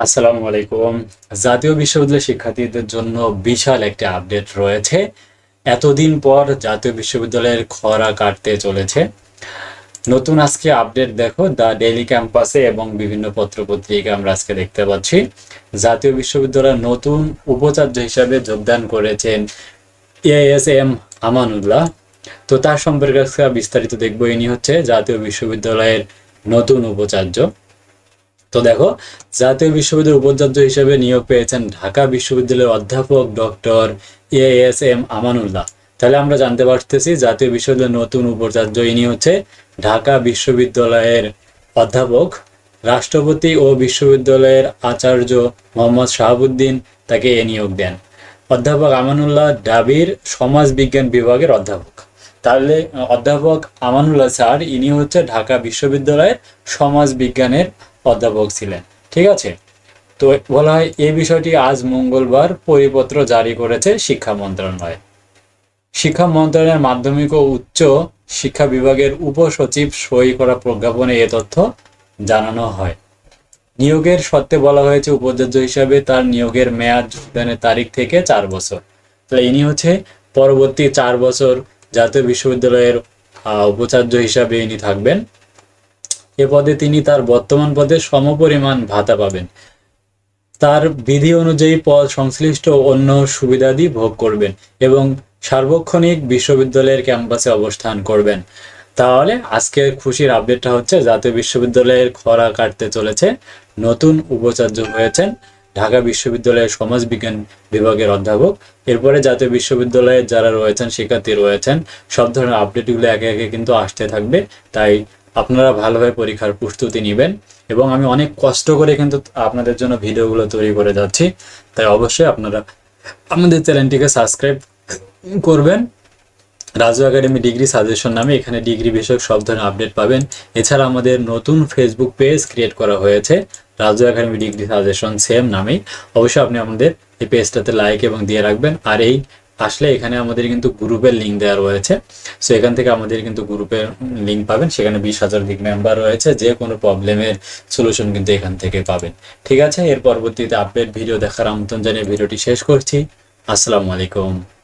আসসালামু আলাইকুম। জাতীয় বিশ্ববিদ্যালয় শিক্ষার্থীদের জন্য বিশাল একটি আপডেট রয়েছে। এতদিন পর জাতীয় বিশ্ববিদ্যালয়ের খরা কাটতে চলেছে। নতুন আজকে আপডেট দেখো দ্য ডেলি ক্যাম্পাসে এবং বিভিন্ন পত্রপত্রিকা আমরা আজকে দেখতে পাচ্ছি। জাতীয় বিশ্ববিদ্যালয়ের নতুন উপাচার্য হিসাবে যোগদান করেছেন এএস এম আমানুল্লাহ। তো তার সম্পর্কে বিস্তারিত দেখব। ইনি হচ্ছে জাতীয় বিশ্ববিদ্যালয়ের নতুন উপাচার্য। তো দেখো, জাতীয় বিশ্ববিদ্যালয়ের উপাচার্য হিসেবে নিয়োগ পেয়েছেন ঢাকা বিশ্ববিদ্যালয়ের অধ্যাপক doctor A S M Amanullah. তাহলে আমরা জানতে পারতেছি জাতীয় বিশ্ববিদ্যালয়ের নতুন উপাচার্য ইনি হচ্ছে ঢাকা বিশ্ববিদ্যালয়ের অধ্যাপক, রাষ্ট্রপতি ও বিশ্ববিদ্যালয়ের আচার্য মোহাম্মদ শাহাবুদ্দিন তাকে এ নিয়োগ দেন। অধ্যাপক আমানুল্লাহ ডাবির সমাজ বিজ্ঞান বিভাগের অধ্যাপক। তাহলে অধ্যাপক আমানুল্লাহ স্যার, ইনি হচ্ছে ঢাকা বিশ্ববিদ্যালয়ের সমাজ বিজ্ঞানের অধ্যাপক ছিলেন। ঠিক আছে? তো বলা হয় এই বিষয়টি আজ মঙ্গলবার পরিপত্র জারি করেছে শিক্ষা মন্ত্রণালয়। শিক্ষা মন্ত্রণালয়ের মাধ্যমিক ও উচ্চ শিক্ষা বিভাগের উপসচিব সই করা প্রজ্ঞাপনে এ তথ্য জানানো হয়। নিয়োগের সত্ত্বে বলা হয়েছে, উপাচার্য হিসাবে তার নিয়োগের মেয়াদ যোগদানের তারিখ থেকে চার বছর। তাহলে ইনি হচ্ছে পরবর্তী চার বছর জাতীয় বিশ্ববিদ্যালয়ের উপাচার্য হিসাবে ইনি থাকবেন। এ পদে তিনি তার বর্তমান পদে সমপরিমাণ ভাতা পাবেন। তার বিধি অনুযায়ী পদ সংশ্লিষ্ট অন্য সুবিধাদি ভোগ করবেন এবং সার্বক্ষণিক বিশ্ববিদ্যালয়ের ক্যাম্পাসে অবস্থান করবেন। তাহলে আজকের খুশির আপডেটটা হচ্ছে, জাতীয় বিশ্ববিদ্যালয়ের খরা কাটতে চলেছে, নতুন উপাচার্য হয়েছেন ঢাকা বিশ্ববিদ্যালয়ের সমাজবিজ্ঞান বিভাগের অধ্যাপক। এরপরে জাতীয় বিশ্ববিদ্যালয়ে যারা রয়েছেন, শিক্ষার্থী রয়েছেন, সব ধরনের আপডেটগুলো একে একে কিন্তু আসতে থাকবে। তাই আপনারা ভালোভাবে পরীক্ষার প্রস্তুতি নেবেন এবং আমি অনেক কষ্ট করে কিন্তু আপনাদের জন্য ভিডিওগুলো তৈরি করে যাচ্ছি। তাই অবশ্যই আপনারা আমাদের চ্যানেলটিকে সাবস্ক্রাইব করবেন। রাজু একাডেমি ডিগ্রি সাজেশন নামে এখানে ডিগ্রি বিষয়ক সব ধরনের আপডেট পাবেন। এছাড়া আমাদের নতুন ফেসবুক পেজ ক্রিয়েট করা হয়েছে, Raju academy degree suggestion same নামেই। অবশ্যই আপনি আমাদের এই পেজটাতে লাইক এবং দিয়ে রাখবেন। আর এই আসলে এখানে আমাদের কিন্তু গ্রুপের লিঙ্ক দেওয়া রয়েছে। সো এখান থেকে আমাদের কিন্তু গ্রুপের লিঙ্ক পাবেন। সেখানে বিশ হাজার দিক মেম্বার রয়েছে। যে কোনো প্রবলেমের সলিউশন কিন্তু এখান থেকে পাবেন। ঠিক আছে? এর পরবর্তীতে আপডেট ভিডিও দেখার আমন্ত্রণ জানিয়ে ভিডিওটি শেষ করছি। আসসালামু আলাইকুম।